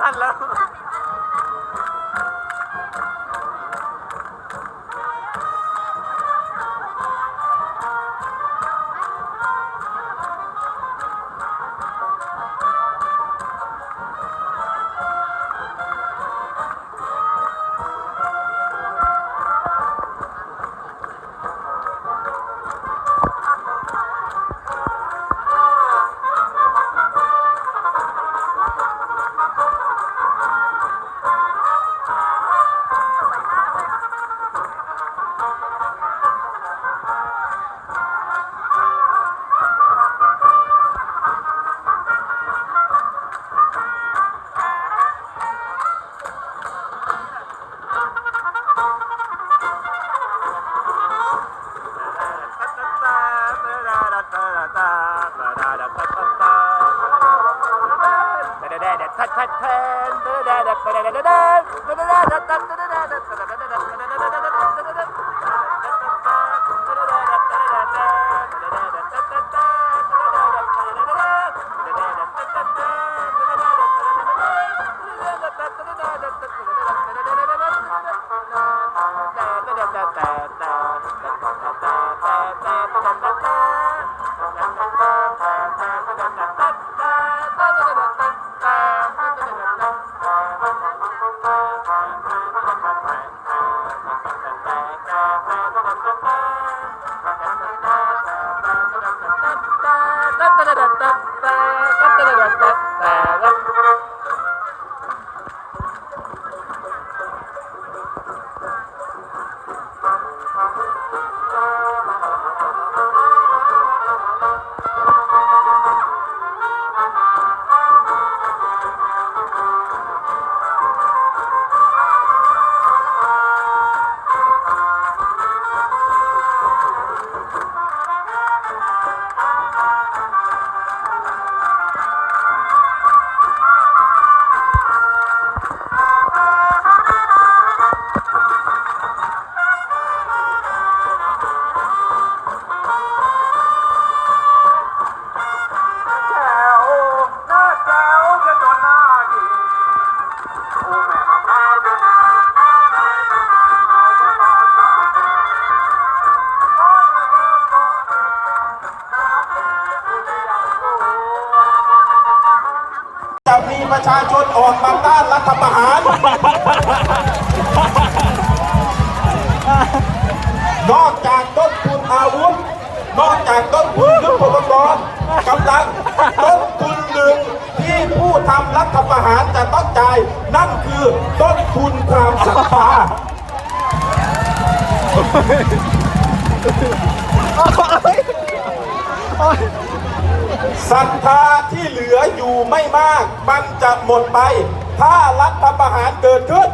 al lado. นั่นคือต้นทุนความศรัทธาศรัทธาที่เหลืออยู่ไม่มาก มันจะหมดไป ถ้ารัฐประหารเกิดขึ้น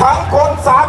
ทั้งคนสั่ง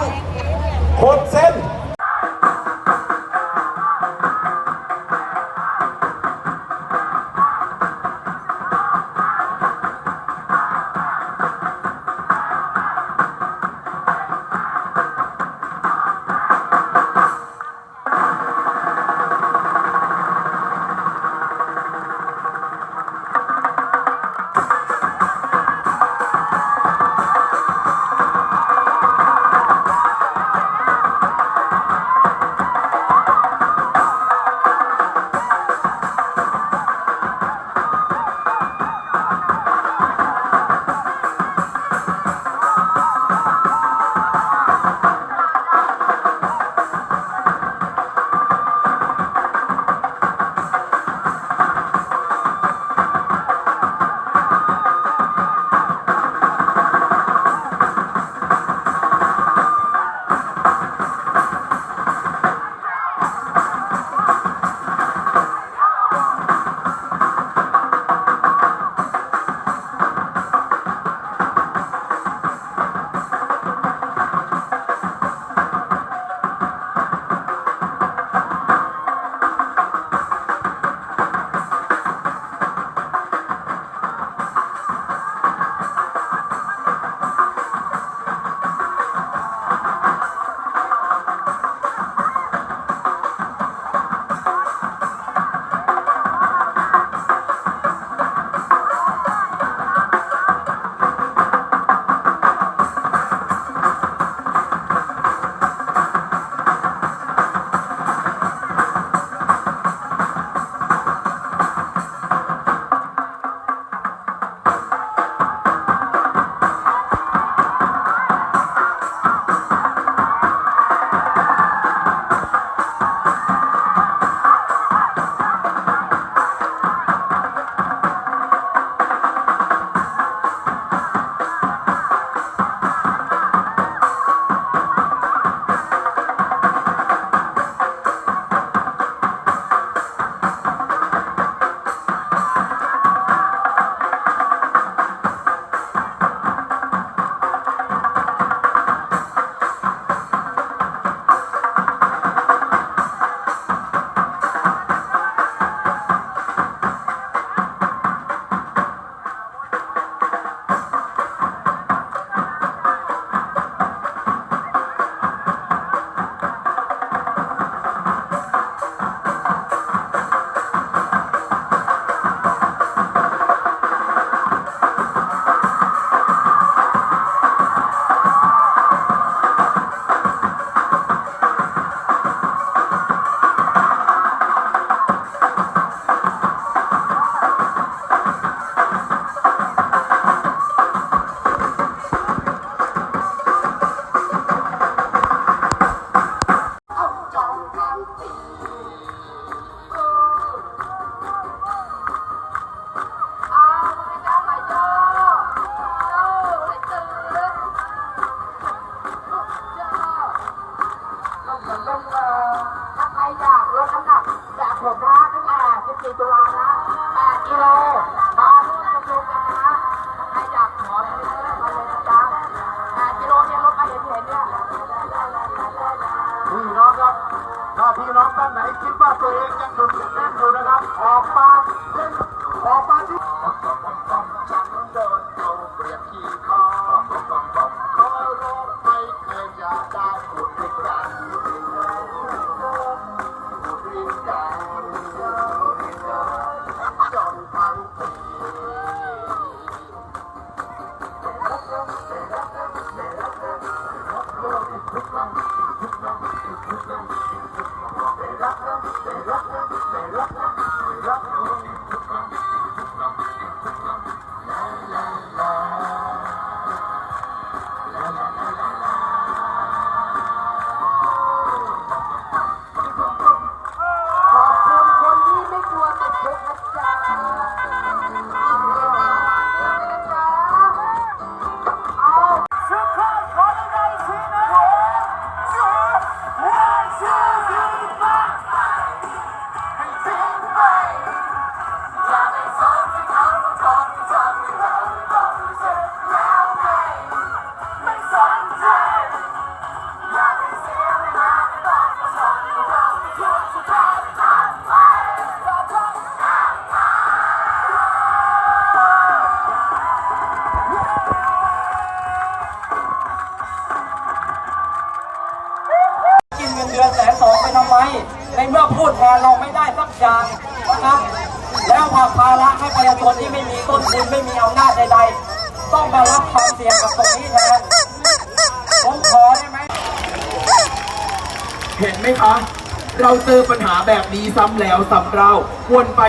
แบบนี้ซ้ำแล้วซ้ำเล่าวนไป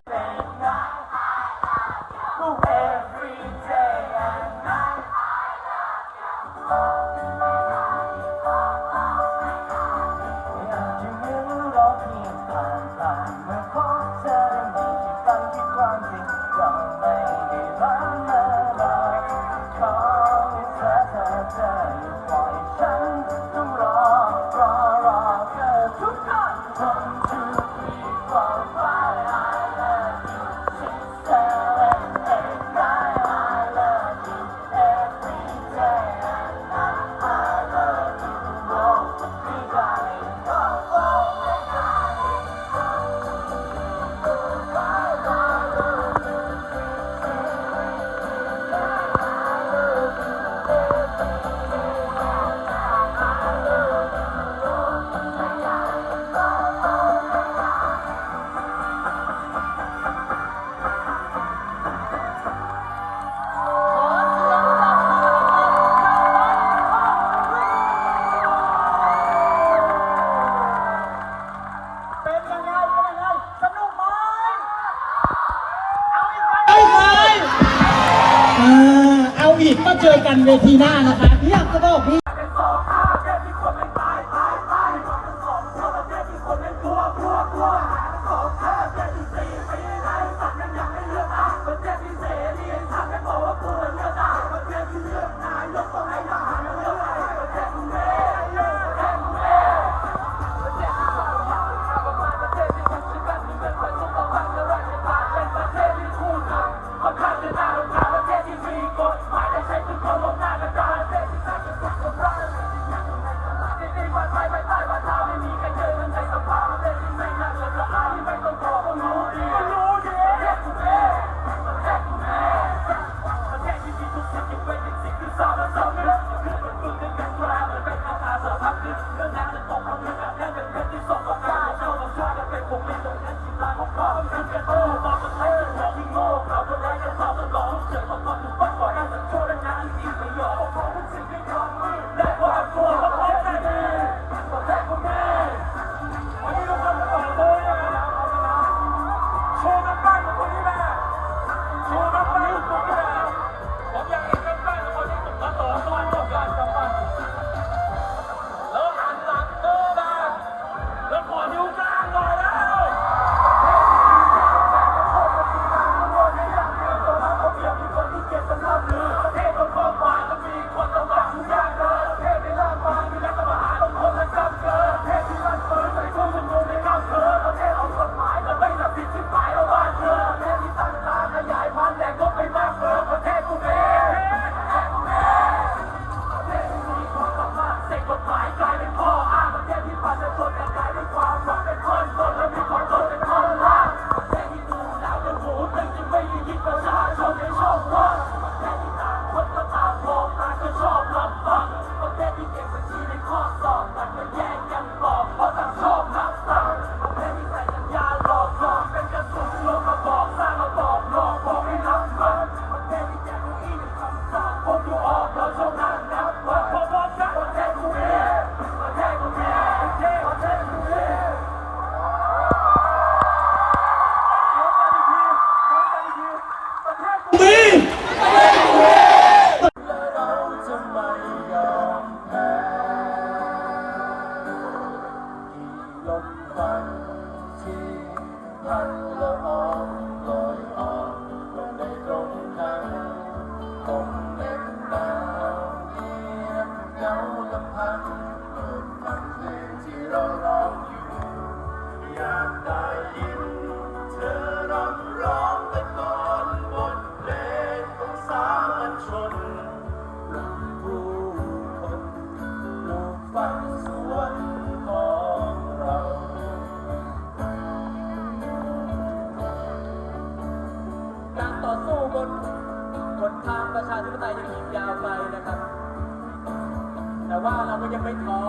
ว่าเราก็ยังไม่ท้อ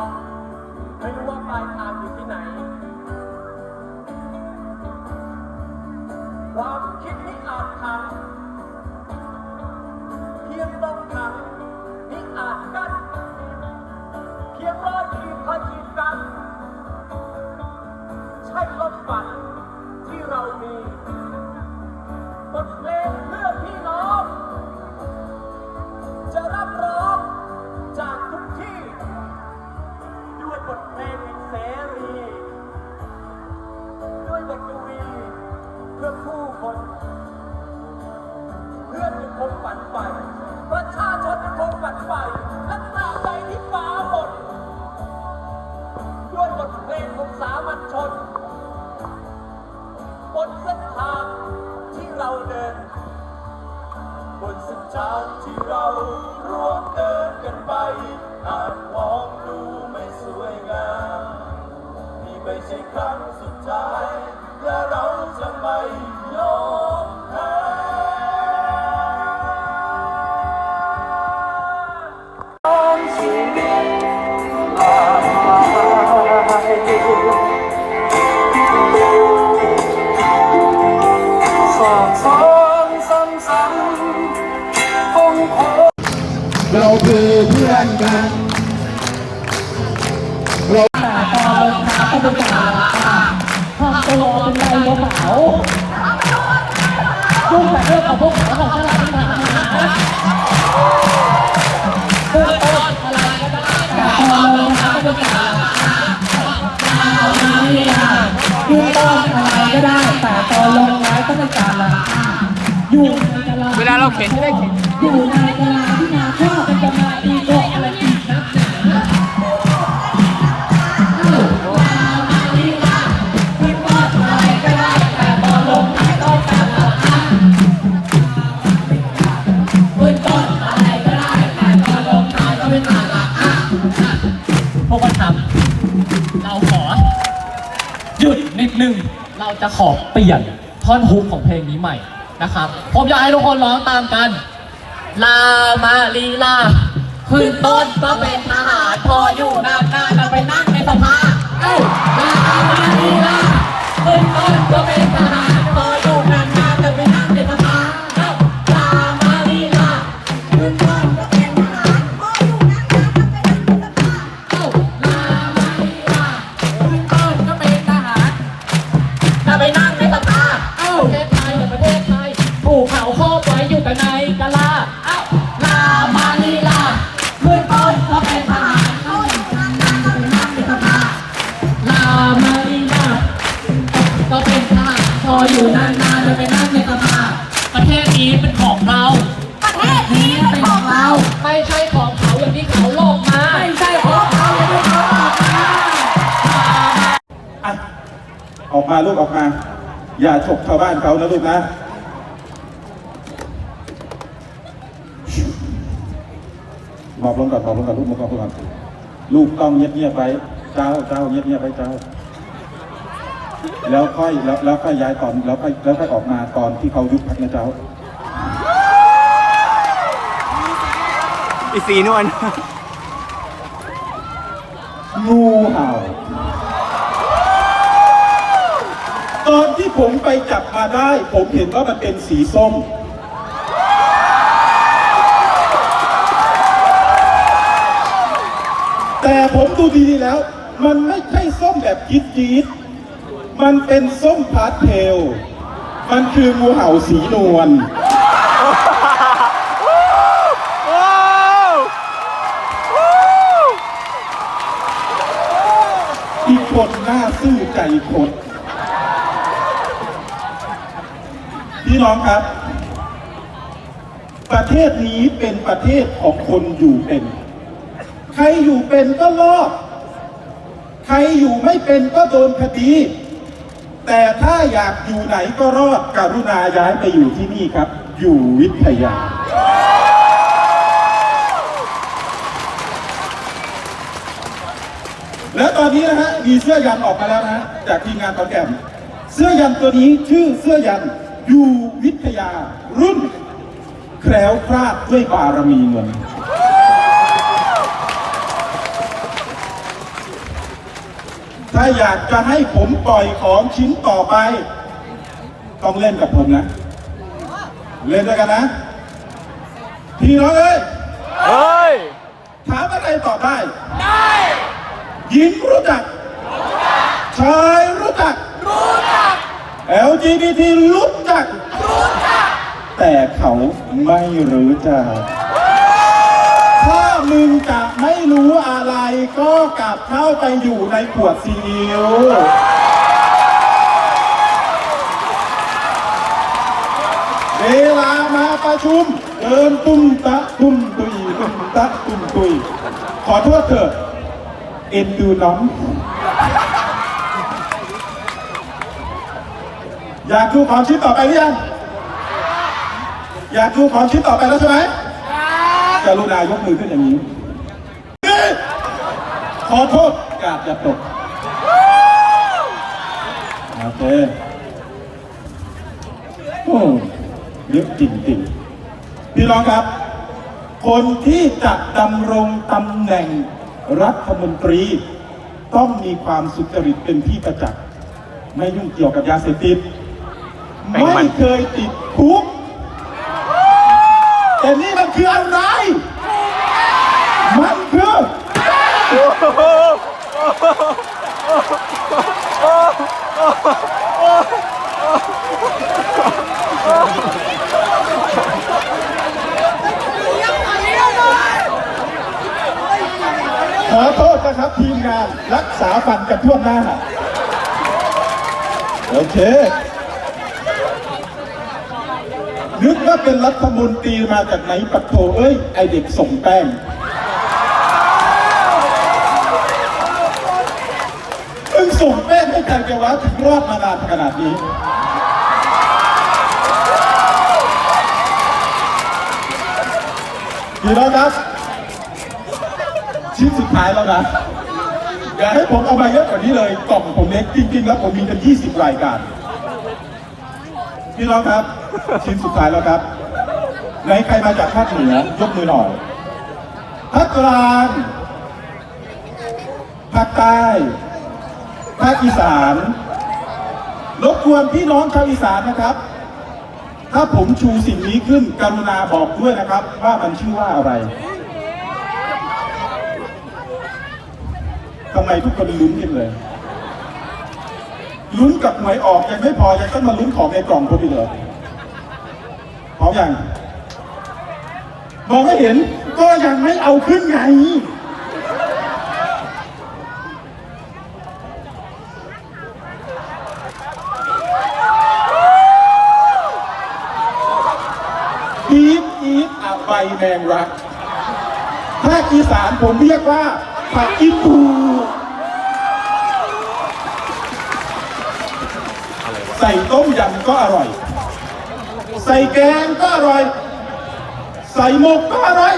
ไม่รู้ว่าปลายทางอยู่ที่ไหน ความคิดที่อาจทำ ยั เวลาเราเข็นจะได้เข็นอยู่ในกะลาที่นาข้าวเป็นกะลาดีโกอะไรอีกนักหนาพวกมันทำเราขอ หยุดนิดนึง เราจะขอเปลี่ยนท่อนฮุกของเพลงนี้ใหม่ นะครับ ผมอยากให้ทุกคนร้องตามกัน ลามาลีลาขึ้นต้นก็เป็นทหารพออยู่นานๆจะไปนั่งในสภาเอ้าลามาลีลาขึ้นต้นก็เป็นทหาร ลูกออกมา อย่าฉกชาวบ้านเขานะลูกนะหมอบลงก่อนหมอบลงก่อนลูกหมอบลงก่อนลูกต้องเงียบๆไปเจ้าเจ้าเงียบๆไปเจ้า แล้วค่อยแล้วแล้วค่อยย้ายตอนแล้วค่อยแล้วค่อยออกมาตอนที่เขายุบพักนะเจ้าอีสีนวลงูเห่า ตอนที่ผมไปจับมาได้ ผมเห็นว่ามันเป็นสีส้ม แต่ผมดูดีๆแล้ว มันไม่ใช่ส้มแบบจี๊ดจี๊ดมันเป็นส้มพาสเทล มันคืองูเห่าสีนวลอีกคนหน้าซื่อใจคด พี่น้องครับ ประเทศนี้เป็นประเทศของคนอยู่เป็น ใครอยู่เป็นก็รอด ใครอยู่ไม่เป็นก็โดนคดี แต่ถ้าอยากอยู่ไหนก็รอดกรุณาย้ายไปอยู่ที่นี่ครับ อยู่วิทยาแล้วตอนนี้นะฮะมีเสื้อยันออกมาแล้วนะฮะจากทีมงานตอนแกมเสื้อยันตัวนี้ชื่อเสื้อยัน อยู่วิทยารุ่น แคล้วคลาดด้วยบารมีเงิน ถ้าอยากจะให้ผมปล่อยของชิ้นต่อไป ต้องเล่นกับผมนะ เล่นด้วยกันนะ พี่น้องเอ้ยเฮ้ยถามอะไรตอบได้ ได้หญิงรู้จักชายรู้จักรู้จัก LGBT รู้จักรู้จัก แต่เขาไม่รู้จัก ถ้ามึงจะไม่รู้อะไรก็กลับเข้าไปอยู่ในขวดซีอิ๊วเวลามาประชุมเดินตุ้มตะตุ้มตุยตุ้มตะตุ้มตุย ขอโทษเถอะเอ็นดูน้อง อยากดูความชิ้นต่อไปหรือยัง อยากดูความชิ้นต่อไปแล้วใช่ไหมกรุณายกมือขึ้นอย่างนี้ ขอโทษกาดจะตก โอเค โอ้เยอะจริงๆ พี่น้องครับ คนที่จะดำรงตำแหน่งรัฐมนตรี ต้องมีความสุจริตเป็นที่ประจักษ์ ไม่ยุ่งเกี่ยวกับยาเสพติด ไม่เคยติดคุกแต่นี่มันคืออะไร มันคือขอโทษนะครับทีมงานรักษาฟันกันทั่วหน้า โอเค นึกว่าเป็นรัฐมนตรีมาจากไหนปัดโถเอ้ย ไอเด็กส่งแป้ง มึงส่งแป้งให้ใครไปวะถึงรอดมานานขนาดนี้ พี่น้องครับ ชิ้นสุดท้ายแล้วนะอย่าให้ผมเอามาเยอะกว่านี้เลยกล่องผมเล็กจริงๆ แล้วผมมีกัน20 รายการ พี่น้องครับ ชิ้นสุดท้ายแล้วครับไหนใครมาจากภาคเหนือยกมือหน่อยภาคกลางภาคใต้ภาคอีสานรบกวนพี่น้องชาวอีสานนะครับ ถ้าผมชูสิ่งนี้ขึ้นกรุณาบอกด้วยนะครับ ว่ามันชื่อว่าอะไรทำไมทุกคนลุ้นกันเลยลุ้นกับหวยออกยังไม่พอยังต้องมาลุ้นของในกล่องผมอีเหรอ พร้อมยังมองไม่เห็นก็ยังไม่เอาขึ้นไง อีฟอีฟอะใบแมงรักภาคอีสานผมเรียกว่าผักอีปูใส่ต้มยำก็อร่อย ใส่แกงก็อร่อย ใส่หมกก็อร่อย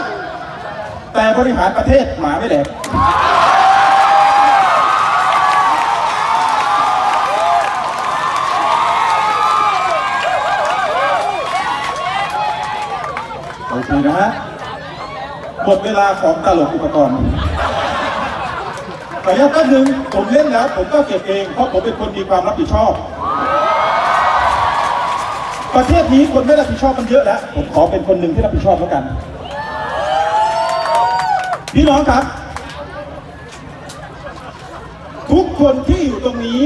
แต่บริหารประเทศหมาไม่แดกโอเคนะฮะหมดเวลาของตลกอุปกรณ์ขออนุญาตแป๊บนึงผมเล่นแล้ว ผมก็เก็บเอง เพราะผมเป็นคนมีความรับผิดชอบ ประเทศนี้คนไม่รับผิดชอบมันเยอะแล้ว ผมขอเป็นคนหนึ่งที่รับผิดชอบแล้วกัน พี่น้องครับ ทุกคนที่อยู่ตรงนี้